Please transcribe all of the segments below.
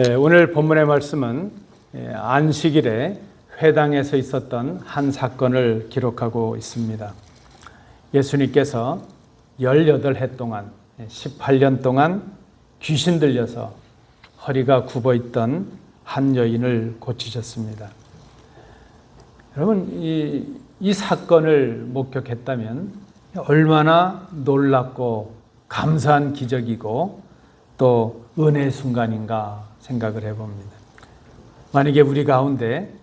예, 오늘 본문의 말씀은 예, 안식일에 회당에서 있었던 한 사건을 기록하고 있습니다. 예수님께서 18해 동안, 18년 동안 귀신 들려서 허리가 굽어 있던 한 여인을 고치셨습니다. 여러분, 이, 이 사건을 목격했다면 얼마나 놀랍고 감사한 기적이고 또 은혜의 순간인가 생각을 해봅니다. 만약에 우리 가운데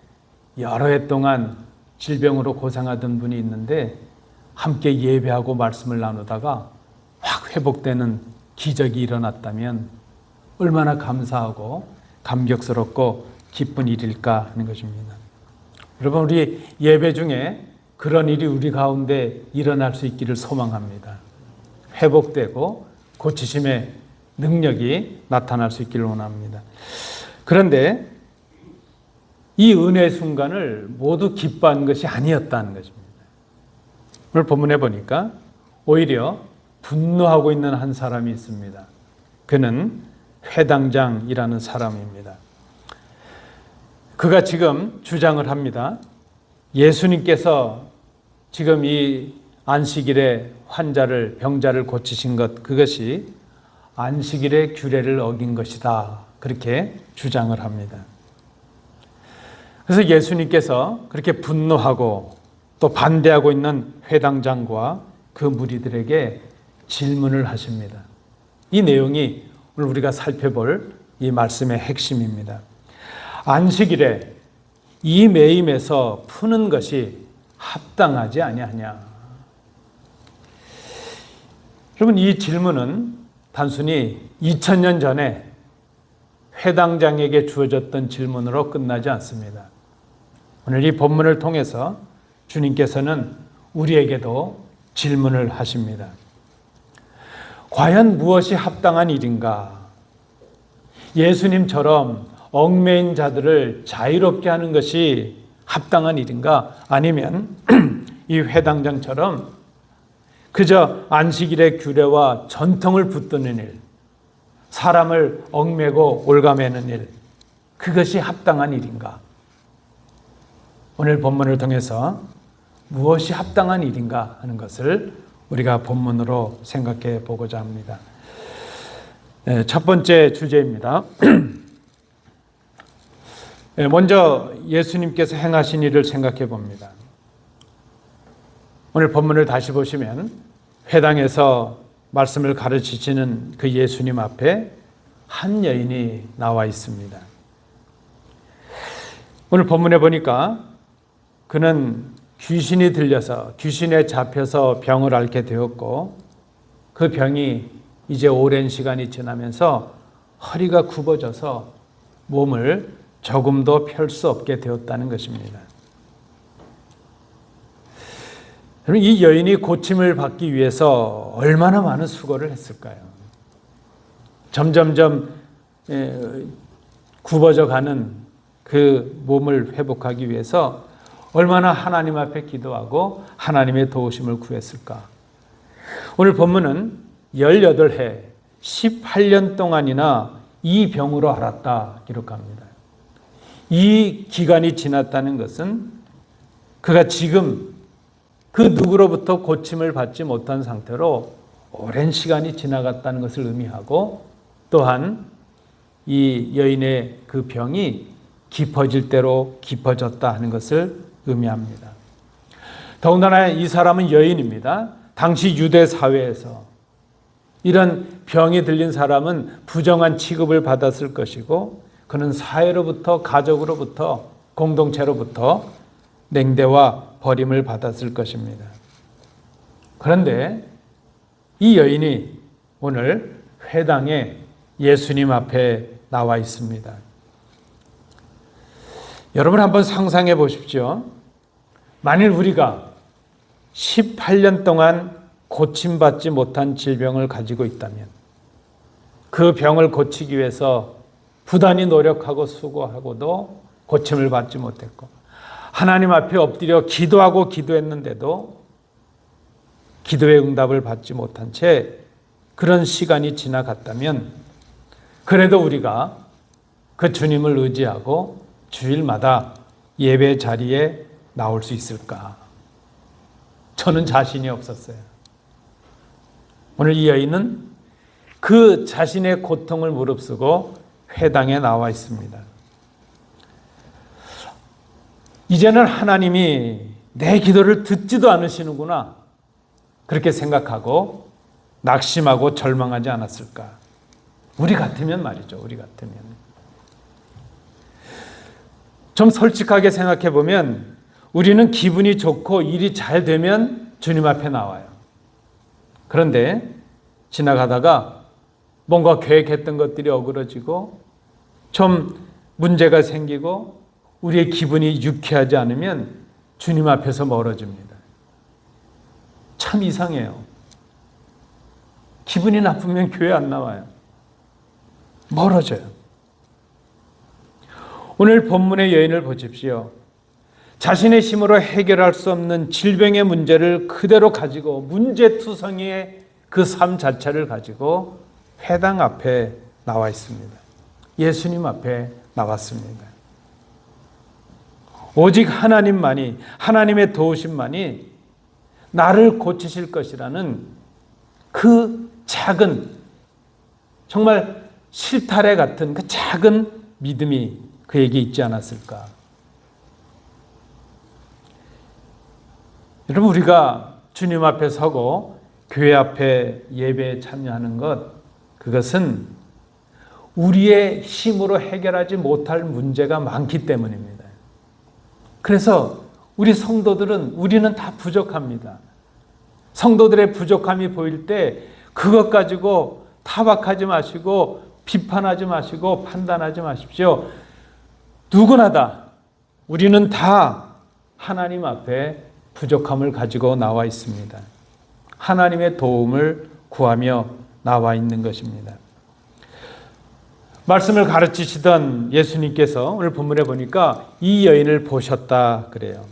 여러 해 동안 질병으로 고생하던 분이 있는데 함께 예배하고 말씀을 나누다가 확 회복되는 기적이 일어났다면 얼마나 감사하고 감격스럽고 기쁜 일일까 하는 것입니다. 여러분, 우리 예배 중에 그런 일이 우리 가운데 일어날 수 있기를 소망합니다. 회복되고 고치심의 능력이 나타날 수 있기를 원합니다. 그런데 이 은혜 순간을 모두 기뻐한 것이 아니었다는 것입니다. 오늘 본문에 보니까 오히려 분노하고 있는 한 사람이 있습니다. 그는 회당장이라는 사람입니다. 그가 지금 주장을 합니다. 예수님께서 지금 이 안식일에 환자를 병자를 고치신 것 그것이 안식일의 규례를 어긴 것이다. 그렇게 주장을 합니다. 그래서 예수님께서 그렇게 분노하고 또 반대하고 있는 회당장과 그 무리들에게 질문을 하십니다. 이 내용이 오늘 우리가 살펴볼 이 말씀의 핵심입니다. 안식일에 이 매임에서 푸는 것이 합당하지 아니하냐. 여러분 이 질문은 단순히 2000년 전에 회당장에게 주어졌던 질문으로 끝나지 않습니다. 오늘 이 본문을 통해서 주님께서는 우리에게도 질문을 하십니다. 과연 무엇이 합당한 일인가? 예수님처럼 얽매인 자들을 자유롭게 하는 것이 합당한 일인가? 아니면 이 회당장처럼 그저 안식일의 규례와 전통을 붙드는 일, 사람을 얽매고 올가매는 일, 그것이 합당한 일인가? 오늘 본문을 통해서 무엇이 합당한 일인가 하는 것을 우리가 본문으로 생각해 보고자 합니다. 네, 첫 번째 주제입니다. 네, 먼저 예수님께서 행하신 일을 생각해 봅니다. 오늘 본문을 다시 보시면 회당에서 말씀을 가르치시는 그 예수님 앞에 한 여인이 나와 있습니다. 오늘 본문에 보니까 그는 귀신이 들려서 귀신에 잡혀서 병을 앓게 되었고 그 병이 이제 오랜 시간이 지나면서 허리가 굽어져서 몸을 조금도 펼 수 없게 되었다는 것입니다. 그럼 이 여인이 고침을 받기 위해서 얼마나 많은 수고를 했을까요? 점점점 예, 굽어져 가는 그 몸을 회복하기 위해서 얼마나 하나님 앞에 기도하고 하나님의 도우심을 구했을까? 오늘 본문은 18해, 18년 동안이나 이 병으로 앓았다 기록합니다. 이 기간이 지났다는 것은 그가 지금 그 누구로부터 고침을 받지 못한 상태로 오랜 시간이 지나갔다는 것을 의미하고 또한 이 여인의 그 병이 깊어질 대로 깊어졌다 하는 것을 의미합니다. 더군다나 이 사람은 여인입니다. 당시 유대 사회에서 이런 병이 들린 사람은 부정한 취급을 받았을 것이고 그는 사회로부터 가족으로부터 공동체로부터 냉대와 버림을 받았을 것입니다. 그런데 이 여인이 오늘 회당에 예수님 앞에 나와 있습니다. 여러분 한번 상상해 보십시오. 만일 우리가 18년 동안 고침받지 못한 질병을 가지고 있다면 그 병을 고치기 위해서 부단히 노력하고 수고하고도 고침을 받지 못했고 하나님 앞에 엎드려 기도하고 기도했는데도 기도의 응답을 받지 못한 채 그런 시간이 지나갔다면 그래도 우리가 그 주님을 의지하고 주일마다 예배 자리에 나올 수 있을까? 저는 자신이 없었어요. 오늘 이 여인은 그 자신의 고통을 무릅쓰고 회당에 나와 있습니다. 이제는 하나님이 내 기도를 듣지도 않으시는구나. 그렇게 생각하고 낙심하고 절망하지 않았을까. 우리 같으면 말이죠. 우리 같으면. 좀 솔직하게 생각해 보면 우리는 기분이 좋고 일이 잘 되면 주님 앞에 나와요. 그런데 지나가다가 뭔가 계획했던 것들이 어그러지고 좀 문제가 생기고 우리의 기분이 유쾌하지 않으면 주님 앞에서 멀어집니다. 참 이상해요. 기분이 나쁘면 교회 안 나와요. 멀어져요. 오늘 본문의 여인을 보십시오. 자신의 힘으로 해결할 수 없는 질병의 문제를 그대로 가지고 문제투성이의 그 삶 자체를 가지고 회당 앞에 나와 있습니다. 예수님 앞에 나왔습니다. 오직 하나님만이 하나님의 도우심만이 나를 고치실 것이라는 그 작은 정말 실타래 같은 그 작은 믿음이 그에게 있지 않았을까? 여러분 우리가 주님 앞에 서고 교회 앞에 예배에 참여하는 것 그것은 우리의 힘으로 해결하지 못할 문제가 많기 때문입니다. 그래서 우리 성도들은 우리는 다 부족합니다. 성도들의 부족함이 보일 때 그것 가지고 타박하지 마시고 비판하지 마시고 판단하지 마십시오. 누구나 다 우리는 다 하나님 앞에 부족함을 가지고 나와 있습니다. 하나님의 도움을 구하며 나와 있는 것입니다. 말씀을 가르치시던 예수님께서 오늘 본문에 보니까 이 여인을 보셨다 그래요.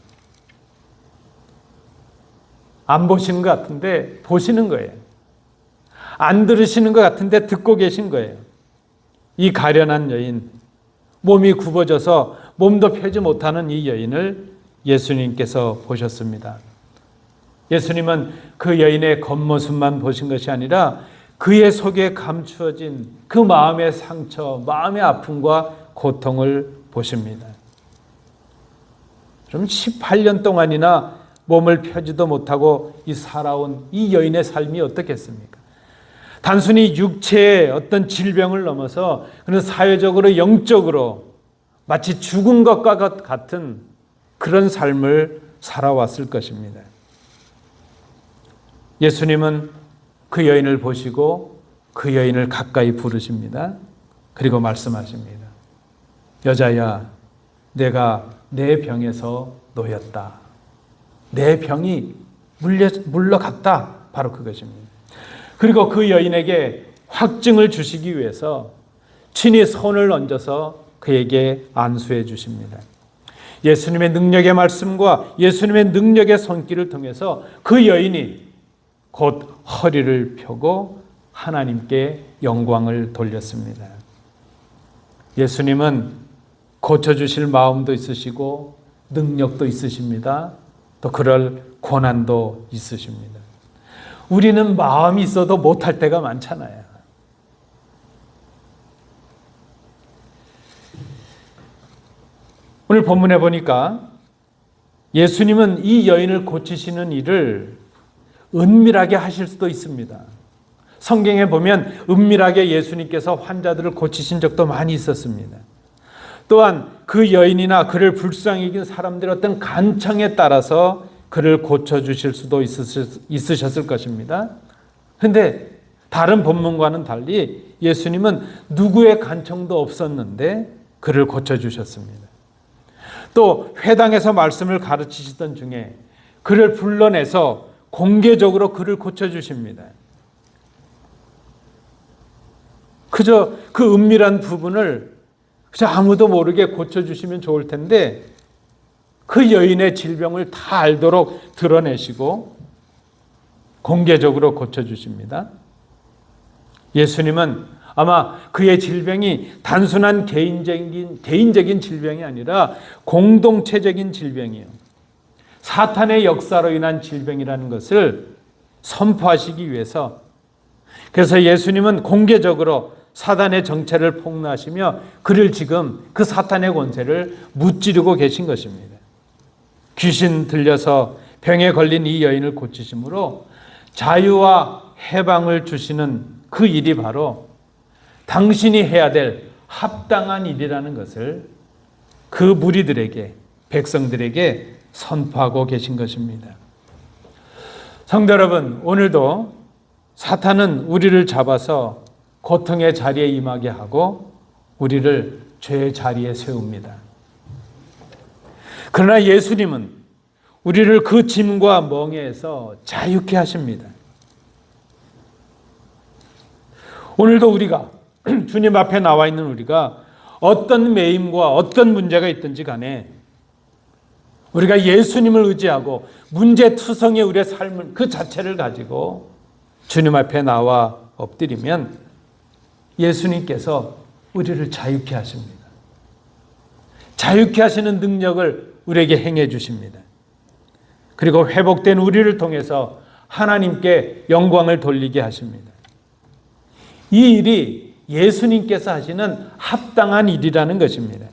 안 보시는 것 같은데 보시는 거예요. 안 들으시는 것 같은데 듣고 계신 거예요. 이 가련한 여인, 몸이 굽어져서 몸도 펴지 못하는 이 여인을 예수님께서 보셨습니다. 예수님은 그 여인의 겉모습만 보신 것이 아니라 그의 속에 감추어진 그 마음의 상처, 마음의 아픔과 고통을 보십니다. 그럼 18년 동안이나 몸을 펴지도 못하고 이 살아온 이 여인의 삶이 어떻겠습니까? 단순히 육체의 어떤 질병을 넘어서 그런 사회적으로 영적으로 마치 죽은 것과 같은 그런 삶을 살아왔을 것입니다. 예수님은 그 여인을 보시고 그 여인을 가까이 부르십니다. 그리고 말씀하십니다. 여자야, 내가 내 병에서 놓였다. 내 병이 물려, 물러갔다. 바로 그것입니다. 그리고 그 여인에게 확증을 주시기 위해서 친히 손을 얹어서 그에게 안수해 주십니다. 예수님의 능력의 말씀과 예수님의 능력의 손길을 통해서 그 여인이 곧 허리를 펴고 하나님께 영광을 돌렸습니다. 예수님은 고쳐주실 마음도 있으시고 능력도 있으십니다. 또 그럴 고난도 있으십니다. 우리는 마음이 있어도 못할 때가 많잖아요. 오늘 본문에 보니까 예수님은 이 여인을 고치시는 일을 은밀하게 하실 수도 있습니다. 성경에 보면 은밀하게 예수님께서 환자들을 고치신 적도 많이 있었습니다. 또한 그 여인이나 그를 불쌍히 여긴 사람들의 어떤 간청에 따라서 그를 고쳐주실 수도 있으셨을 것입니다. 근데 다른 본문과는 달리 예수님은 누구의 간청도 없었는데 그를 고쳐주셨습니다. 또 회당에서 말씀을 가르치시던 중에 그를 불러내서 공개적으로 그를 고쳐주십니다. 그저 그 은밀한 부분을 그저 아무도 모르게 고쳐주시면 좋을 텐데 그 여인의 질병을 다 알도록 드러내시고 공개적으로 고쳐주십니다. 예수님은 아마 그의 질병이 단순한 개인적인, 개인적인 질병이 아니라 공동체적인 질병이에요. 사탄의 역사로 인한 질병이라는 것을 선포하시기 위해서 그래서 예수님은 공개적으로 사단의 정체를 폭로하시며 그를 지금 그 사탄의 권세를 무찌르고 계신 것입니다. 귀신 들려서 병에 걸린 이 여인을 고치심으로 자유와 해방을 주시는 그 일이 바로 당신이 해야 될 합당한 일이라는 것을 그 무리들에게 백성들에게 선포하고 계신 것입니다. 성도 여러분, 오늘도 사탄은 우리를 잡아서 고통의 자리에 임하게 하고 우리를 죄의 자리에 세웁니다. 그러나 예수님은 우리를 그 짐과 멍에에서 자유케 하십니다. 오늘도 우리가 주님 앞에 나와 있는 우리가 어떤 매임과 어떤 문제가 있든지 간에 우리가 예수님을 의지하고 문제투성의 우리의 삶을 그 자체를 가지고 주님 앞에 나와 엎드리면 예수님께서 우리를 자유케 하십니다. 자유케 하시는 능력을 우리에게 행해 주십니다. 그리고 회복된 우리를 통해서 하나님께 영광을 돌리게 하십니다. 이 일이 예수님께서 하시는 합당한 일이라는 것입니다.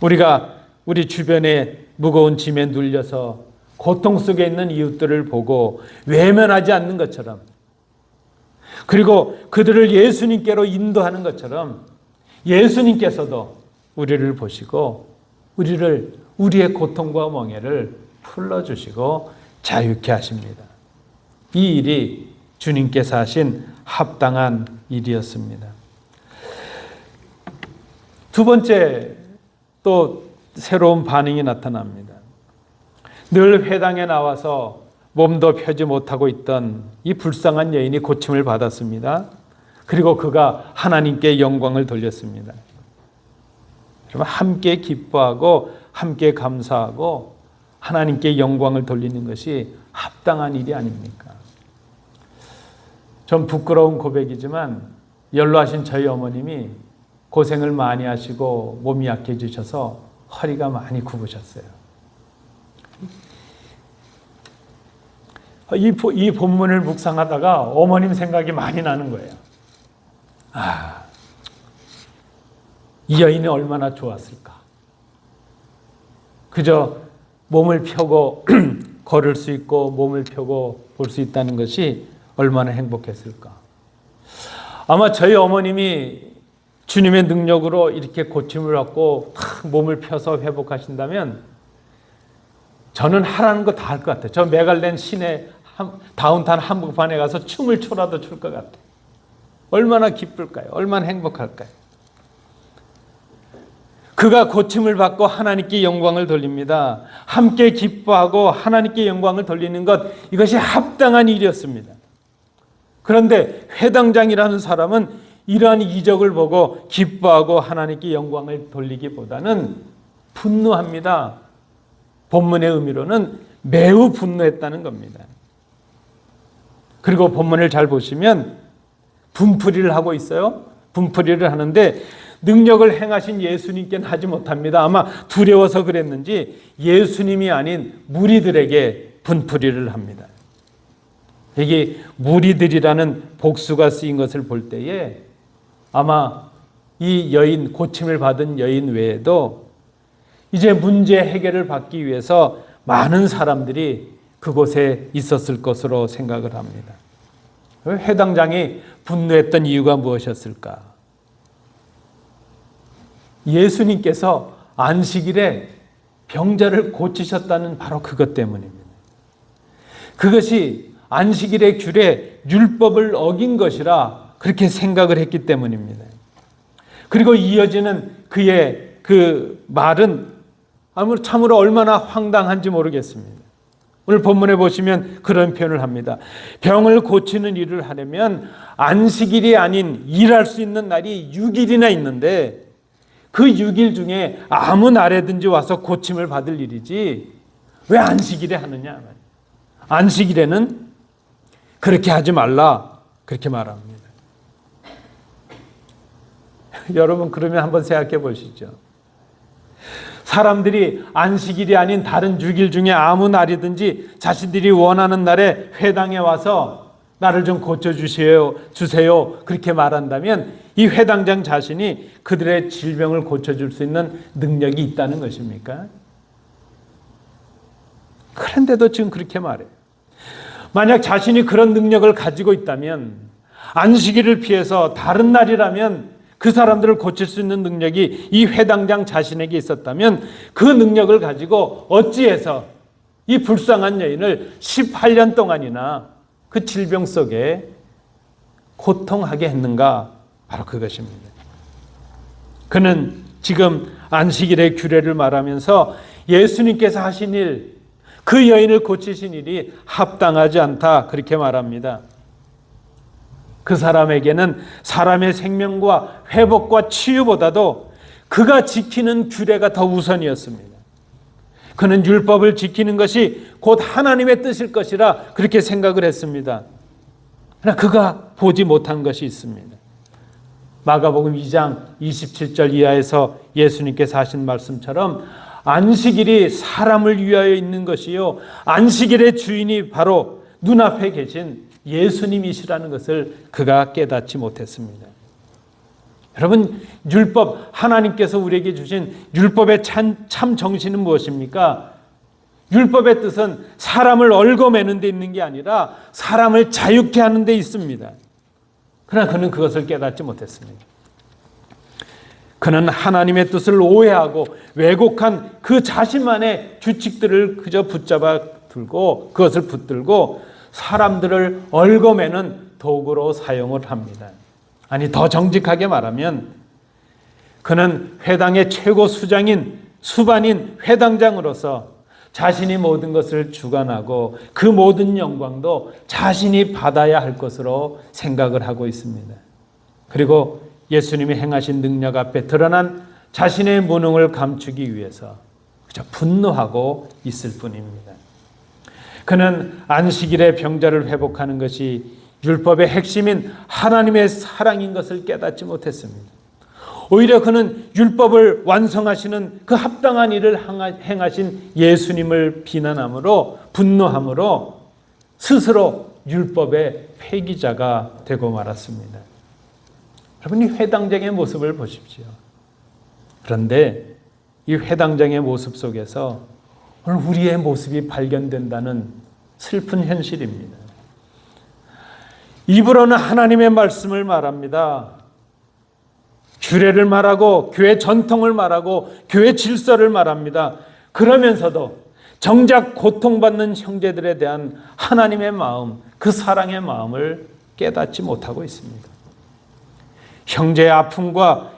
우리가 우리 주변에 무거운 짐에 눌려서 고통 속에 있는 이웃들을 보고 외면하지 않는 것처럼 그리고 그들을 예수님께로 인도하는 것처럼 예수님께서도 우리를 보시고 우리를 우리의 고통과 멍해를 풀어주시고 자유케 하십니다. 이 일이 주님께서 하신 합당한 일이었습니다. 두 번째 또 새로운 반응이 나타납니다. 늘 회당에 나와서 몸도 펴지 못하고 있던 이 불쌍한 여인이 고침을 받았습니다. 그리고 그가 하나님께 영광을 돌렸습니다. 여러분 함께 기뻐하고 함께 감사하고 하나님께 영광을 돌리는 것이 합당한 일이 아닙니까? 좀 부끄러운 고백이지만 연로하신 저희 어머님이 고생을 많이 하시고 몸이 약해지셔서 허리가 많이 굽으셨어요. 이, 이 본문을 묵상하다가 어머님 생각이 많이 나는 거예요. 아, 이 여인이 얼마나 좋았을까. 그저 몸을 펴고 걸을 수 있고 몸을 펴고 볼 수 있다는 것이 얼마나 행복했을까. 아마 저희 어머님이 주님의 능력으로 이렇게 고침을 받고 몸을 펴서 회복하신다면 저는 하라는 거 다 할 것 같아요. 저 메갈렌 시내 다운타운 한복판에 가서 춤을 춰라도 출 것 같아요. 얼마나 기쁠까요? 얼마나 행복할까요? 그가 고침을 받고 하나님께 영광을 돌립니다. 함께 기뻐하고 하나님께 영광을 돌리는 것, 이것이 합당한 일이었습니다. 그런데 회당장이라는 사람은 이러한 이적을 보고 기뻐하고 하나님께 영광을 돌리기보다는 분노합니다. 본문의 의미로는 매우 분노했다는 겁니다. 그리고 본문을 잘 보시면 분풀이를 하고 있어요. 분풀이를 하는데 능력을 행하신 예수님께는 하지 못합니다. 아마 두려워서 그랬는지 예수님이 아닌 무리들에게 분풀이를 합니다. 여기 무리들이라는 복수가 쓰인 것을 볼 때에 아마 이 여인 고침을 받은 여인 외에도 이제 문제 해결을 받기 위해서 많은 사람들이 그곳에 있었을 것으로 생각을 합니다. 해당장이 분노했던 이유가 무엇이었을까? 예수님께서 안식일에 병자를 고치셨다는 바로 그것 때문입니다. 그것이 안식일의 규례, 율법을 어긴 것이라 그렇게 생각을 했기 때문입니다. 그리고 이어지는 그의 그 말은 아무 참으로 얼마나 황당한지 모르겠습니다. 오늘 본문에 보시면 그런 표현을 합니다. 병을 고치는 일을 하려면 안식일이 아닌 일할 수 있는 날이 6일이나 있는데 그 6일 중에 아무 날에든지 와서 고침을 받을 일이지 왜 안식일에 하느냐. 안식일에는 그렇게 하지 말라. 그렇게 말합니다. 여러분 그러면 한번 생각해 보시죠. 사람들이 안식일이 아닌 다른 6일 중에 아무 날이든지 자신들이 원하는 날에 회당에 와서 나를 좀 고쳐 주세요. 그렇게 말한다면 이 회당장 자신이 그들의 질병을 고쳐 줄 수 있는 능력이 있다는 것입니까? 그런데도 지금 그렇게 말해요. 만약 자신이 그런 능력을 가지고 있다면 안식일을 피해서 다른 날이라면 그 사람들을 고칠 수 있는 능력이 이 회당장 자신에게 있었다면 그 능력을 가지고 어찌해서 이 불쌍한 여인을 18년 동안이나 그 질병 속에 고통하게 했는가? 바로 그것입니다. 그는 지금 안식일의 규례를 말하면서 예수님께서 하신 일, 그 여인을 고치신 일이 합당하지 않다. 그렇게 말합니다. 그 사람에게는 사람의 생명과 회복과 치유보다도 그가 지키는 규례가 더 우선이었습니다. 그는 율법을 지키는 것이 곧 하나님의 뜻일 것이라 그렇게 생각을 했습니다. 그러나 그가 보지 못한 것이 있습니다. 마가복음 2장 27절 이하에서 예수님께서 하신 말씀처럼 안식일이 사람을 위하여 있는 것이요 안식일의 주인이 바로 눈앞에 계신 예수님이시라는 것을 그가 깨닫지 못했습니다. 여러분 율법 하나님께서 우리에게 주신 율법의 참, 참 정신은 무엇입니까? 율법의 뜻은 사람을 얽어매는 데 있는 게 아니라 사람을 자유케 하는 데 있습니다. 그러나 그는 그것을 깨닫지 못했습니다. 그는 하나님의 뜻을 오해하고 왜곡한 그 자신만의 규칙들을 그저 붙잡아 들고 그것을 붙들고 사람들을 얽어매는 도구로 사용을 합니다. 아니 더 정직하게 말하면 그는 회당의 최고 수장인 수반인 회당장으로서 자신이 모든 것을 주관하고 그 모든 영광도 자신이 받아야 할 것으로 생각을 하고 있습니다. 그리고 예수님이 행하신 능력 앞에 드러난 자신의 무능을 감추기 위해서 그저 분노하고 있을 뿐입니다. 그는 안식일의 병자를 회복하는 것이 율법의 핵심인 하나님의 사랑인 것을 깨닫지 못했습니다. 오히려 그는 율법을 완성하시는 그 합당한 일을 행하신 예수님을 비난함으로 분노함으로 스스로 율법의 폐기자가 되고 말았습니다. 여러분이 회당장의 모습을 보십시오. 그런데 이 회당장의 모습 속에서 오늘 우리의 모습이 발견된다는 슬픈 현실입니다. 입으로는 하나님의 말씀을 말합니다. 규례를 말하고 교회 전통을 말하고 교회 질서를 말합니다. 그러면서도 정작 고통받는 형제들에 대한 하나님의 마음, 그 사랑의 마음을 깨닫지 못하고 있습니다. 형제의 아픔과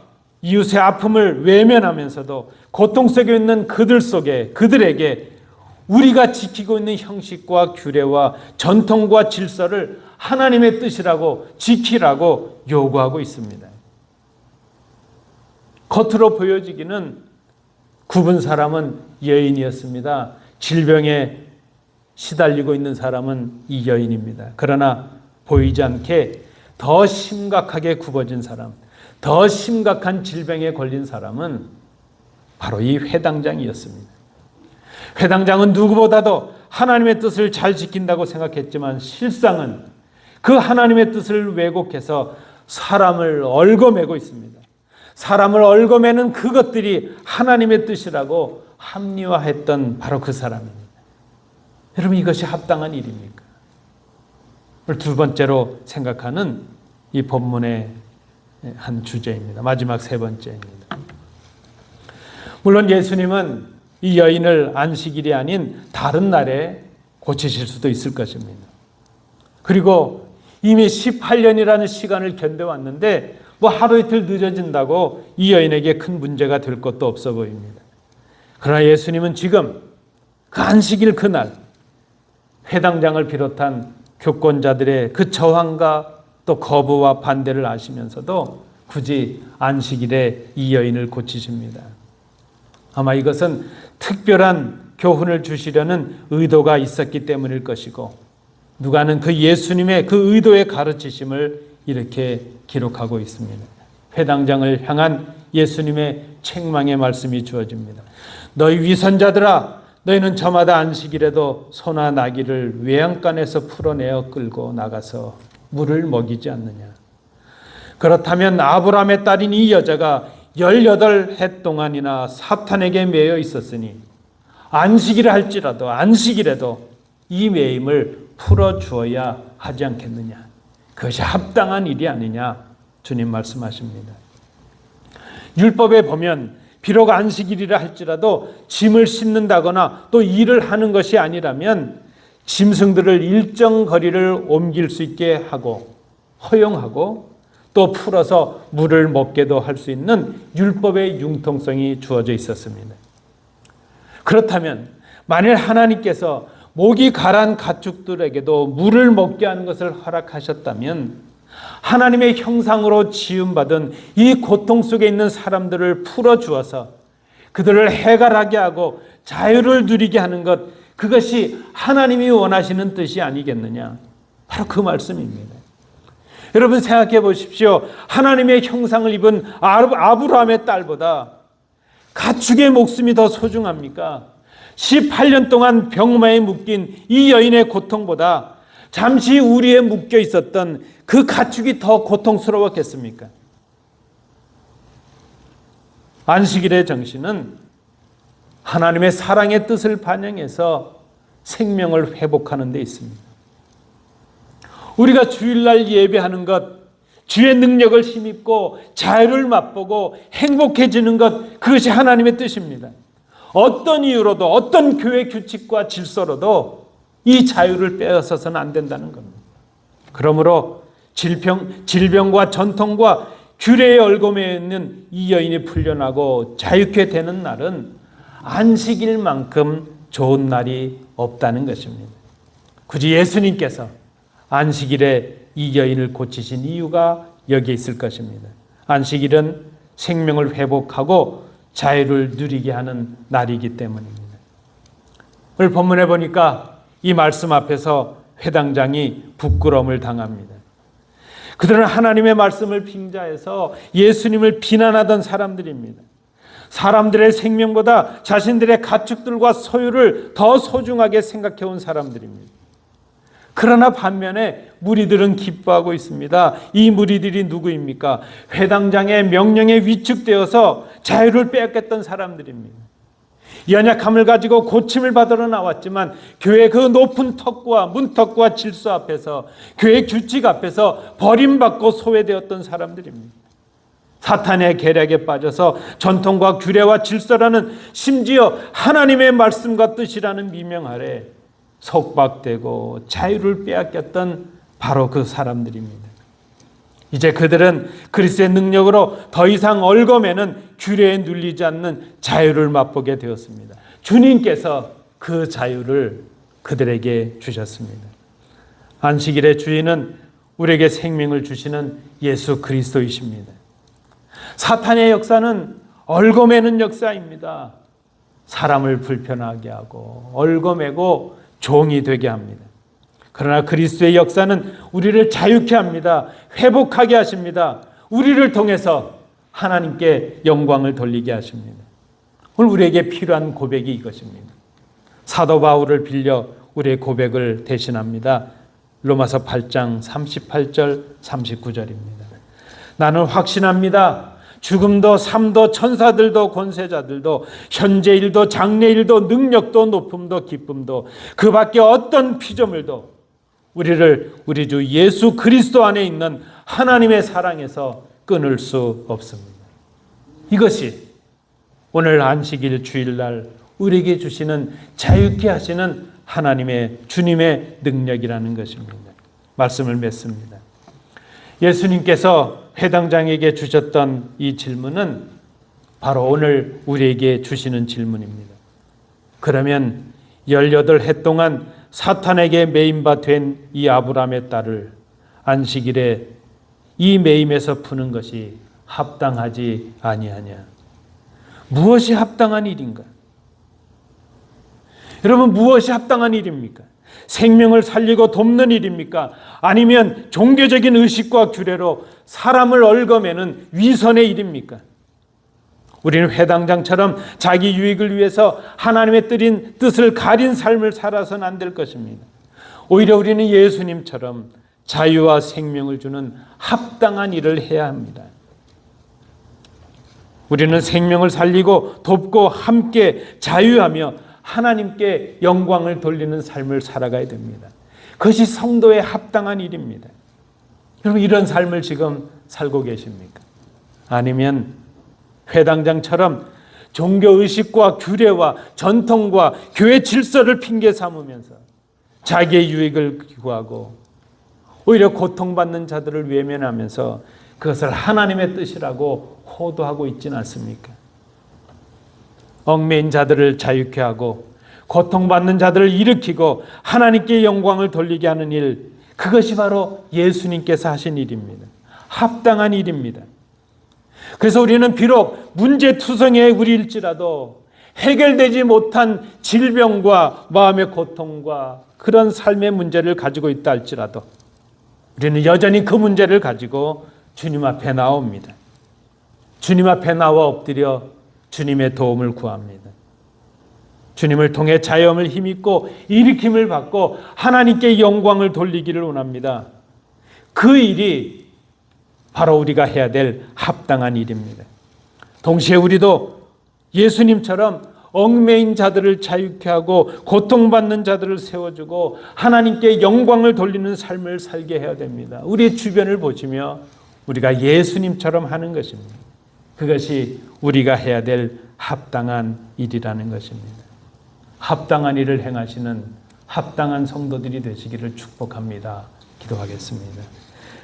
이웃의 아픔을 외면하면서도 고통 속에 있는 그들 속에 그들에게 우리가 지키고 있는 형식과 규례와 전통과 질서를 하나님의 뜻이라고 지키라고 요구하고 있습니다. 겉으로 보여지기는 굽은 사람은 여인이었습니다. 질병에 시달리고 있는 사람은 이 여인입니다. 그러나 보이지 않게 더 심각하게 굽어진 사람, 더 심각한 질병에 걸린 사람은 바로 이 회당장이었습니다. 회당장은 누구보다도 하나님의 뜻을 잘 지킨다고 생각했지만 실상은 그 하나님의 뜻을 왜곡해서 사람을 얽어매고 있습니다. 사람을 얽어매는 그것들이 하나님의 뜻이라고 합리화했던 바로 그 사람입니다. 여러분 이것이 합당한 일입니까? 두 번째로 생각하는 이 본문의 한 주제입니다. 마지막 세 번째입니다. 물론 예수님은 이 여인을 안식일이 아닌 다른 날에 고치실 수도 있을 것입니다. 그리고 이미 18년이라는 시간을 견뎌왔는데 뭐 하루 이틀 늦어진다고 이 여인에게 큰 문제가 될 것도 없어 보입니다. 그러나 예수님은 지금 그 안식일 그날 회당장을 비롯한 교권자들의 그 저항과 또 거부와 반대를 아시면서도 굳이 안식일에 이 여인을 고치십니다. 아마 이것은 특별한 교훈을 주시려는 의도가 있었기 때문일 것이고 누가는 그 예수님의 그 의도의 가르치심을 이렇게 기록하고 있습니다. 회당장을 향한 예수님의 책망의 말씀이 주어집니다. 너희 위선자들아 너희는 저마다 안식일에도 소나 나귀를 외양간에서 풀어내어 끌고 나가서 물을 먹이지 않느냐. 그렇다면 아브라함의 딸인 이 여자가 18해 동안이나 사탄에게 매여 있었으니 안식일을 할지라도 안식일에도 이 매임을 풀어 주어야 하지 않겠느냐. 그것이 합당한 일이 아니냐. 주님 말씀하십니다. 율법에 보면 비록 안식일이라 할지라도 짐을 싣는다거나 또 일을 하는 것이 아니라면 짐승들을 일정 거리를 옮길 수 있게 하고 허용하고 또 풀어서 물을 먹게도 할 수 있는 율법의 융통성이 주어져 있었습니다. 그렇다면 만일 하나님께서 목이 가란 가축들에게도 물을 먹게 하는 것을 허락하셨다면 하나님의 형상으로 지음받은 이 고통 속에 있는 사람들을 풀어 주어서 그들을 해갈하게 하고 자유를 누리게 하는 것 그것이 하나님이 원하시는 뜻이 아니겠느냐? 바로 그 말씀입니다. 여러분 생각해 보십시오. 하나님의 형상을 입은 아브라함의 딸보다 가축의 목숨이 더 소중합니까? 18년 동안 병마에 묶인 이 여인의 고통보다 잠시 우리에 묶여 있었던 그 가축이 더 고통스러웠겠습니까? 안식일의 정신은 하나님의 사랑의 뜻을 반영해서 생명을 회복하는 데 있습니다. 우리가 주일날 예배하는 것, 주의 능력을 힘입고 자유를 맛보고 행복해지는 것, 그것이 하나님의 뜻입니다. 어떤 이유로도 어떤 교회 규칙과 질서로도 이 자유를 빼앗아서는 안 된다는 겁니다. 그러므로 질병, 질병과 전통과 규례의 얼검에 있는 이 여인이 풀려나고 자유케 되는 날은 안식일 만큼 좋은 날이 없다는 것입니다. 굳이 예수님께서 안식일에 이 여인을 고치신 이유가 여기에 있을 것입니다. 안식일은 생명을 회복하고 자유를 누리게 하는 날이기 때문입니다. 오늘 본문에 보니까 이 말씀 앞에서 회당장이 부끄러움을 당합니다. 그들은 하나님의 말씀을 빙자해서 예수님을 비난하던 사람들입니다. 사람들의 생명보다 자신들의 가축들과 소유를 더 소중하게 생각해 온 사람들입니다. 그러나 반면에 무리들은 기뻐하고 있습니다. 이 무리들이 누구입니까? 회당장의 명령에 위축되어서 자유를 빼앗겼던 사람들입니다. 연약함을 가지고 고침을 받으러 나왔지만 교회 그 높은 턱과 문턱과 질서 앞에서 교회 규칙 앞에서 버림받고 소외되었던 사람들입니다. 사탄의 계략에 빠져서 전통과 규례와 질서라는 심지어 하나님의 말씀과 뜻이라는 미명 아래 속박되고 자유를 빼앗겼던 바로 그 사람들입니다. 이제 그들은 그리스의 능력으로 더 이상 얼검에는 규례에 눌리지 않는 자유를 맛보게 되었습니다. 주님께서 그 자유를 그들에게 주셨습니다. 안식일의 주인은 우리에게 생명을 주시는 예수 그리스도이십니다. 사탄의 역사는 얼검매는 역사입니다. 사람을 불편하게 하고 얼검매고 종이 되게 합니다. 그러나 그리스도의 역사는 우리를 자유케 합니다. 회복하게 하십니다. 우리를 통해서 하나님께 영광을 돌리게 하십니다. 오늘 우리에게 필요한 고백이 이것입니다. 사도 바울을 빌려 우리의 고백을 대신합니다. 로마서 8장 38절 39절입니다. 나는 확신합니다. 죽음도 삶도 천사들도 권세자들도 현재 일도 장래 일도 능력도 높음도 기쁨도 그 밖에 어떤 피조물도 우리를 우리 주 예수 그리스도 안에 있는 하나님의 사랑에서 끊을 수 없습니다. 이것이 오늘 안식일 주일날 우리에게 주시는 자유케 하시는 하나님의 주님의 능력이라는 것입니다. 말씀을 맺습니다. 예수님께서 회당장에게 주셨던 이 질문은 바로 오늘 우리에게 주시는 질문입니다. 그러면 18해 동안 사탄에게 매임바 된 이 아브라함의 딸을 안식일에 이 매임에서 푸는 것이 합당하지 아니하냐. 무엇이 합당한 일인가? 여러분 무엇이 합당한 일입니까? 생명을 살리고 돕는 일입니까? 아니면 종교적인 의식과 규례로 사람을 얽어매는 위선의 일입니까? 우리는 회당장처럼 자기 유익을 위해서 하나님의 뜻인 뜻을 가린 삶을 살아서는 안될 것입니다. 오히려 우리는 예수님처럼 자유와 생명을 주는 합당한 일을 해야 합니다. 우리는 생명을 살리고 돕고 함께 자유하며 하나님께 영광을 돌리는 삶을 살아가야 됩니다. 그것이 성도의 합당한 일입니다. 여러분 이런 삶을 지금 살고 계십니까? 아니면 회당장처럼 종교 의식과 규례와 전통과 교회 질서를 핑계 삼으면서 자기의 유익을 구하고 오히려 고통받는 자들을 외면하면서 그것을 하나님의 뜻이라고 호도하고 있지는 않습니까? 얽매인 자들을 자유케 하고 고통받는 자들을 일으키고 하나님께 영광을 돌리게 하는 일 그것이 바로 예수님께서 하신 일입니다. 합당한 일입니다. 그래서 우리는 비록 문제투성의 우리일지라도 해결되지 못한 질병과 마음의 고통과 그런 삶의 문제를 가지고 있다 할지라도 우리는 여전히 그 문제를 가지고 주님 앞에 나옵니다. 주님 앞에 나와 엎드려 주님의 도움을 구합니다. 주님을 통해 자염을 힘입고 일으킴을 받고 하나님께 영광을 돌리기를 원합니다. 그 일이 바로 우리가 해야 될 합당한 일입니다. 동시에 우리도 예수님처럼 얽매인 자들을 자유케 하고 고통받는 자들을 세워주고 하나님께 영광을 돌리는 삶을 살게 해야 됩니다. 우리 주변을 보시며 우리가 예수님처럼 하는 것입니다. 그것이 우리가 해야 될 합당한 일이라는 것입니다. 합당한 일을 행하시는 합당한 성도들이 되시기를 축복합니다. 기도하겠습니다.